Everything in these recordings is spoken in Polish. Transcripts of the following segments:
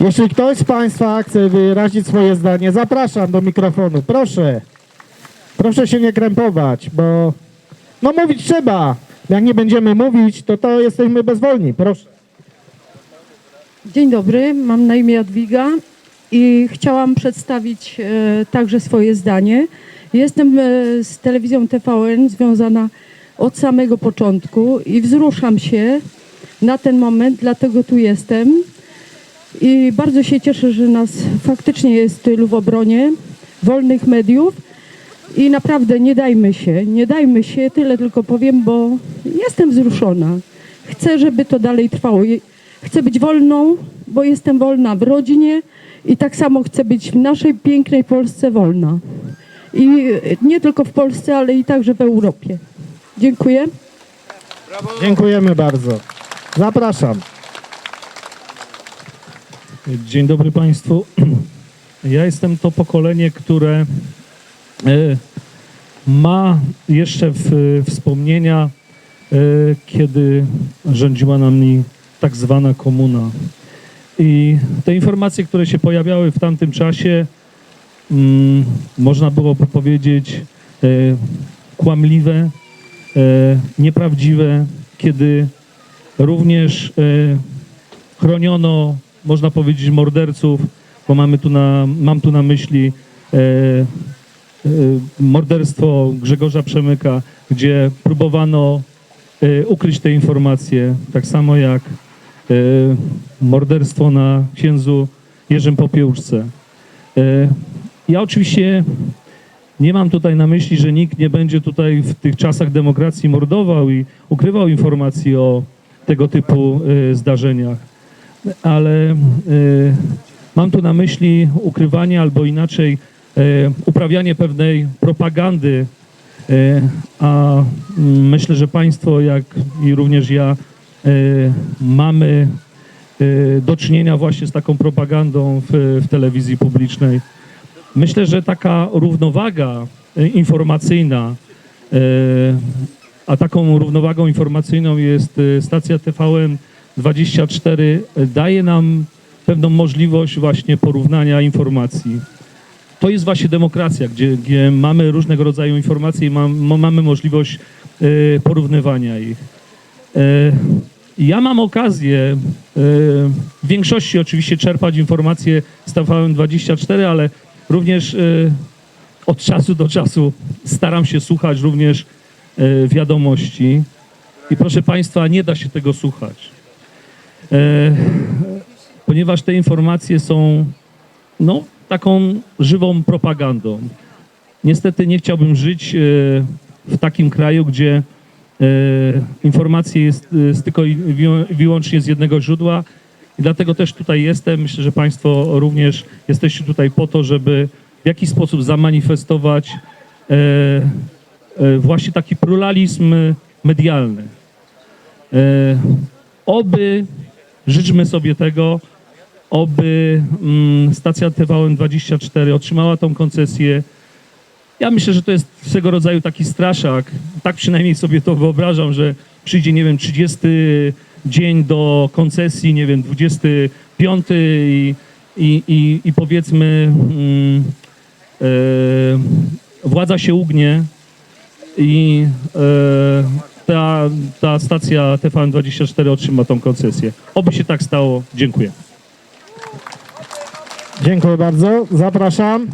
Jeśli ktoś z Państwa chce wyrazić swoje zdanie, zapraszam do mikrofonu. Proszę. Proszę się nie krępować, bo no mówić trzeba. Jak nie będziemy mówić, to to jesteśmy bezwolni. Proszę. Dzień dobry, mam na imię Jadwiga i chciałam przedstawić e, także swoje zdanie. Jestem e, z telewizją TVN związana od samego początku i wzruszam się na ten moment, dlatego tu jestem. I bardzo się cieszę, że nas faktycznie jest tylu w obronie wolnych mediów. I naprawdę nie dajmy się, nie dajmy się, tyle tylko powiem, bo jestem wzruszona. Chcę, żeby to dalej trwało. Chcę być wolną, bo jestem wolna w rodzinie i tak samo chcę być w naszej pięknej Polsce wolna. I nie tylko w Polsce, ale i także w Europie. Dziękuję. Dziękujemy bardzo. Zapraszam. Dzień dobry Państwu. Ja jestem to pokolenie, które e, ma jeszcze w, wspomnienia, e, kiedy rządziła nami tak zwana komuna. I te informacje, które się pojawiały w tamtym czasie, mm, można byłoby powiedzieć e, kłamliwe, nieprawdziwe, kiedy również chroniono, można powiedzieć, morderców, bo mamy tu na, mam tu na myśli e, e, morderstwo Grzegorza Przemyka, gdzie próbowano e, ukryć te informacje, tak samo jak e, morderstwo na księdzu Jerzym Popiełuszce. E, ja oczywiście nie mam tutaj na myśli, że nikt nie będzie tutaj w tych czasach demokracji mordował i ukrywał informacji o tego typu e, zdarzeniach, ale e, mam tu na myśli ukrywanie albo inaczej e, uprawianie pewnej propagandy, e, a mm, myślę, że Państwo, jak i również ja, mamy do czynienia właśnie z taką propagandą w, w telewizji publicznej. Myślę, że taka równowaga informacyjna, a taką równowagą informacyjną jest stacja TVN 24, e, daje nam pewną możliwość właśnie porównania informacji. To jest właśnie demokracja, gdzie, gdzie mamy różnego rodzaju informacje i mam, mamy możliwość e, porównywania ich. E, ja mam okazję w większości oczywiście czerpać informacje z TVN24, ale również od czasu do czasu staram się słuchać również wiadomości. I proszę Państwa, nie da się tego słuchać. E, ponieważ te informacje są no, taką żywą propagandą. Niestety nie chciałbym żyć e, w takim kraju, gdzie e, informacje jest, tylko i wyłą- wyłącznie z jednego źródła. I dlatego też tutaj jestem. Myślę, że Państwo również jesteście tutaj po to, żeby w jakiś sposób zamanifestować właśnie taki pluralizm medialny. Oby, życzmy sobie tego, oby mm, stacja TVN24 otrzymała tą koncesję. Ja myślę, że to jest swego rodzaju taki straszak. Tak przynajmniej sobie to wyobrażam, że przyjdzie, nie wiem, 30 dzień do koncesji, nie wiem, 25 i, i, i, i powiedzmy mm, e, władza się ugnie i e, ta, ta stacja TVN24 otrzyma tą koncesję. Oby się tak stało. Dziękuję. Dziękuję bardzo. Zapraszam.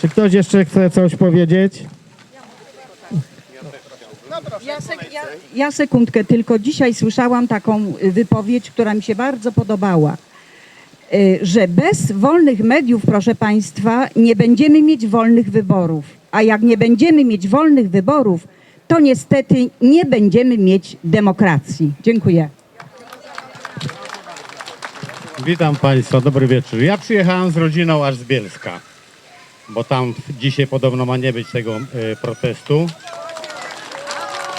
Czy ktoś jeszcze chce coś powiedzieć? Ja, sek- ja, ja sekundkę, tylko dzisiaj słyszałam taką wypowiedź, która mi się bardzo podobała. Y, Że bez wolnych mediów, proszę Państwa, nie będziemy mieć wolnych wyborów. A jak nie będziemy mieć wolnych wyborów, to niestety nie będziemy mieć demokracji. Dziękuję. Witam Państwa, dobry wieczór. Ja przyjechałem z rodziną aż z Bielska, bo tam dzisiaj podobno ma nie być tego e, protestu.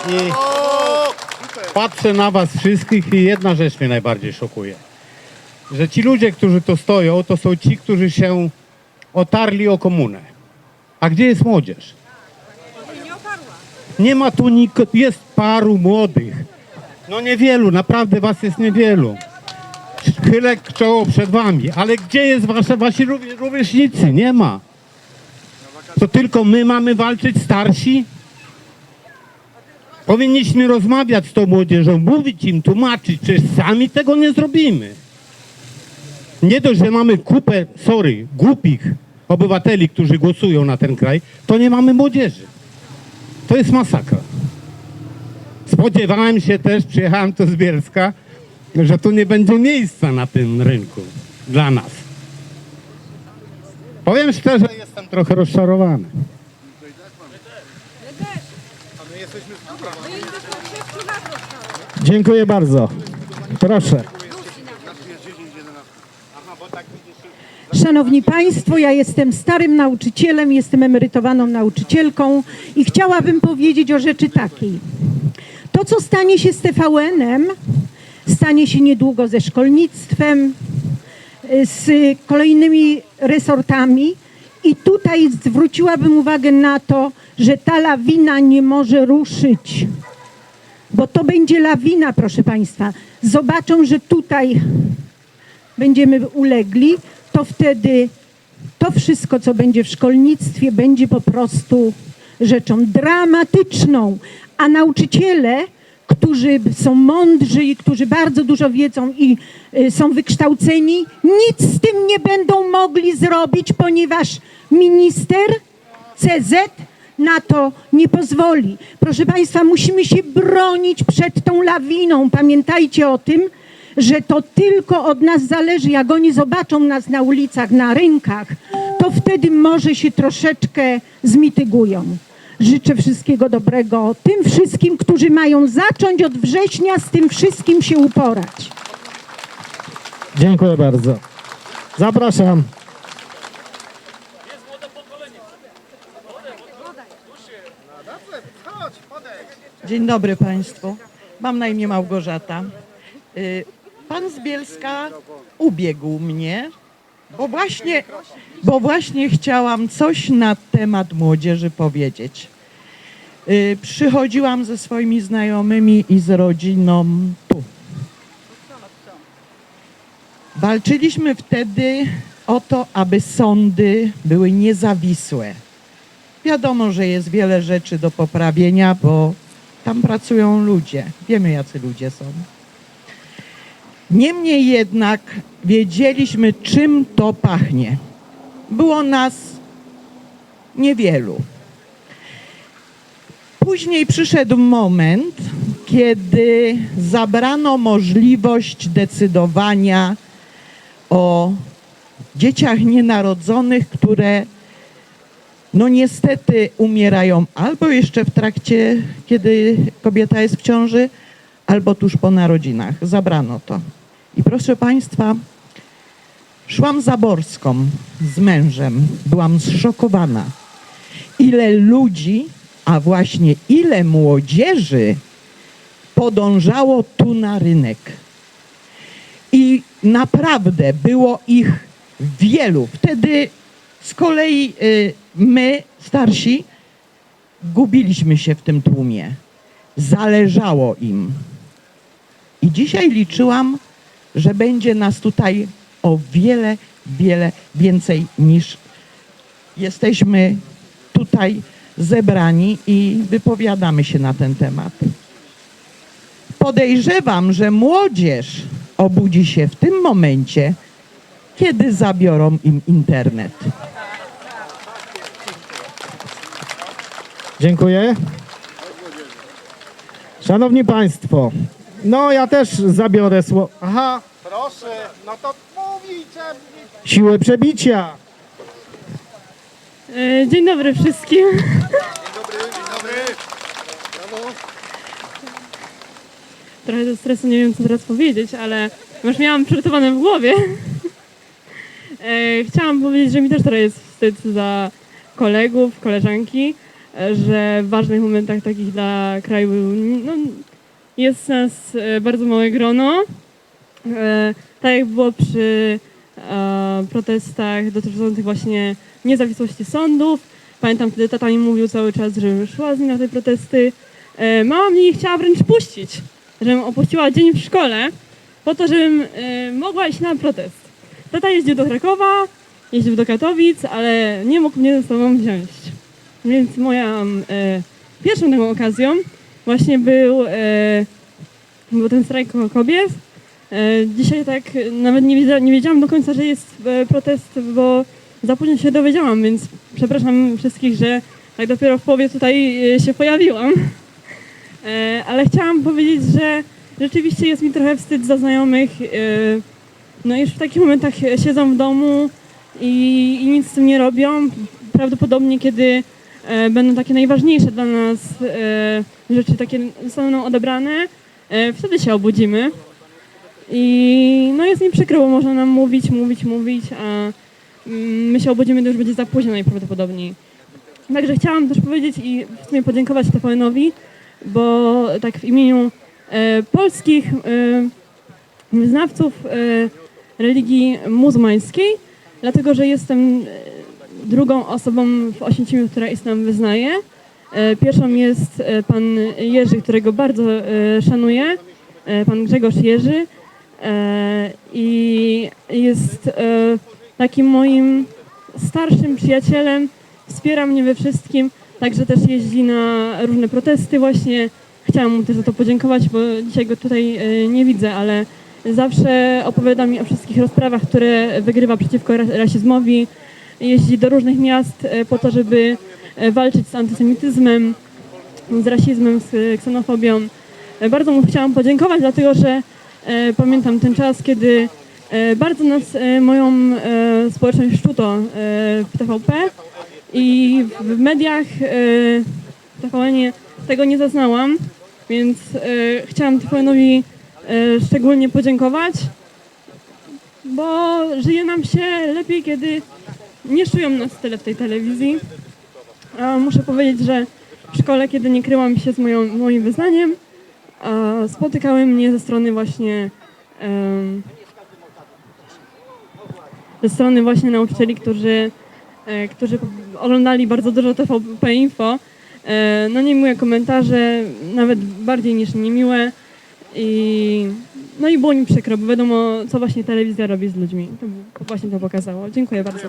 I patrzę na Was wszystkich i jedna rzecz mnie najbardziej szokuje. Że ci ludzie, którzy tu stoją, to są ci, którzy się otarli o komunę. A gdzie jest młodzież? Nie ma tu nikogo, jest paru młodych. No niewielu, naprawdę Was jest niewielu. chylę czoło przed wami, ale gdzie jest wasza, wasi rówie- rówieśnicy? Nie ma. To tylko my mamy walczyć starsi? Powinniśmy rozmawiać z tą młodzieżą, mówić im, tłumaczyć, czy sami tego nie zrobimy. Nie dość, że mamy kupę, sorry, głupich obywateli, którzy głosują na ten kraj, to nie mamy młodzieży. To jest masakra. Spodziewałem się też, przyjechałem tu z Bielska, że tu nie będzie miejsca na tym rynku dla nas. Powiem szczerze, jestem trochę rozczarowany. Dziękuję bardzo. Proszę. Szanowni Państwo, ja jestem starym nauczycielem, jestem emerytowaną nauczycielką i chciałabym powiedzieć o rzeczy takiej. To, co stanie się z TVN-em, stanie się niedługo ze szkolnictwem, y, z kolejnymi resortami i tutaj zwróciłabym uwagę na to, że ta lawina nie może ruszyć bo to będzie lawina, proszę Państwa. Zobaczą, że tutaj będziemy ulegli, to wtedy to wszystko, co będzie w szkolnictwie, będzie po prostu rzeczą dramatyczną. A nauczyciele, którzy są mądrzy i którzy bardzo dużo wiedzą i y, są wykształceni, nic z tym nie będą mogli zrobić, ponieważ minister CZ na to nie pozwoli. Proszę Państwa, musimy się bronić przed tą lawiną. Pamiętajcie o tym, że to tylko od nas zależy. Jak oni zobaczą nas na ulicach, na rynkach, to wtedy może się troszeczkę zmitygują. Życzę wszystkiego dobrego tym wszystkim, którzy mają zacząć od września z tym wszystkim się uporać. Dziękuję bardzo. Zapraszam. Dzień dobry Państwu. Mam na imię Małgorzata. Pan z Bielska ubiegł mnie, bo właśnie, bo właśnie chciałam coś na temat młodzieży powiedzieć. Y, Przychodziłam ze swoimi znajomymi i z rodziną tu. Walczyliśmy wtedy o to, aby sądy były niezawisłe. Wiadomo, że jest wiele rzeczy do poprawienia, bo tam pracują ludzie. Wiemy, jacy ludzie są. Niemniej jednak wiedzieliśmy, czym to pachnie. Było nas niewielu. Później przyszedł moment, kiedy zabrano możliwość decydowania o dzieciach nienarodzonych, które no niestety umierają albo jeszcze w trakcie, kiedy kobieta jest w ciąży, albo tuż po narodzinach. Zabrano to. I proszę Państwa, szłam Zaborską z mężem. Byłam zszokowana. Ile ludzi, a właśnie ile młodzieży podążało tu na rynek. I naprawdę było ich wielu. Wtedy z kolei y, my, starsi, gubiliśmy się w tym tłumie. Zależało im. I dzisiaj liczyłam, że będzie nas tutaj o wiele, wiele więcej niż jesteśmy tutaj zebrani i wypowiadamy się na ten temat. Podejrzewam, że młodzież obudzi się w tym momencie, kiedy zabiorą im internet. Dziękuję. Szanowni Państwo, no ja też zabiorę słowo. Aha, proszę, no to mówicie. Siłę przebicia. E, Dzień dobry wszystkim. Trochę ze stresu nie wiem, co teraz powiedzieć, ale już miałam przygotowane w głowie. E, Chciałam powiedzieć, że mi też teraz jest wstyd za kolegów, koleżanki, e, że w ważnych momentach takich dla kraju no, jest nas e, bardzo małe grono. E, Tak jak było przy e, protestach dotyczących właśnie niezawisłości sądów. Pamiętam, wtedy tata mi mówił cały czas, że szła z nim na te protesty. Mama mnie nie chciała wręcz puścić, żebym opuściła dzień w szkole, po to, żebym mogła iść na protest. Tata jeździł do Krakowa, jeździł do Katowic, ale nie mógł mnie ze sobą wziąć. Więc moją e, pierwszą taką okazją właśnie był, e, był ten strajk kobiet. E, dzisiaj tak nawet nie, nie wiedziałam do końca, że jest e, protest, bo za późno się dowiedziałam, więc przepraszam wszystkich, że tak dopiero w połowie tutaj e, się pojawiłam. E, ale chciałam powiedzieć, że rzeczywiście jest mi trochę wstyd za znajomych, e, no już w takich momentach siedzą w domu i, i nic z tym nie robią. Prawdopodobnie kiedy będą takie najważniejsze dla nas e, rzeczy takie zostaną odebrane, e, wtedy się obudzimy. I no jest mi przykro, bo można nam mówić, mówić, mówić, a mm, my się obudzimy, to już będzie za późno najprawdopodobniej. Także chciałam też powiedzieć i w sumie podziękować TVN-owi, bo tak w imieniu e, polskich e, wyznawców e, religii muzułmańskiej, dlatego że jestem e, drugą osobą w Oświęcimiu, która islam wyznaje. E, Pierwszą jest e, pan Jerzy, którego bardzo e, szanuję, pan Grzegorz Jerzy i jest takim moim starszym przyjacielem, wspiera mnie we wszystkim, także też jeździ na różne protesty właśnie. Chciałam mu też za to podziękować, bo dzisiaj go tutaj nie widzę, ale zawsze opowiada mi o wszystkich rozprawach, które wygrywa przeciwko ra- rasizmowi. Jeździ do różnych miast e, po to, żeby e, walczyć z antysemityzmem, z rasizmem, z e, ksenofobią. Bardzo mu chciałam podziękować, dlatego że pamiętam ten czas, kiedy bardzo nas, moją społeczność szczuto w TVP i w mediach w TVN-ie tego nie zaznałam, więc chciałam TVN-owi szczególnie podziękować, bo żyje nam się lepiej, kiedy nie czują nas tyle w tej telewizji. A muszę powiedzieć, że w szkole, kiedy nie kryłam się z moją, moim wyznaniem, spotykały mnie ze strony właśnie em, ze strony właśnie nauczycieli, którzy, e, którzy oglądali bardzo dużo TVP Info. E, no niemiłe komentarze, nawet bardziej niż niemiłe. I, no i było mi przykro, bo wiadomo, co właśnie telewizja robi z ludźmi. To właśnie to pokazało. Dziękuję bardzo.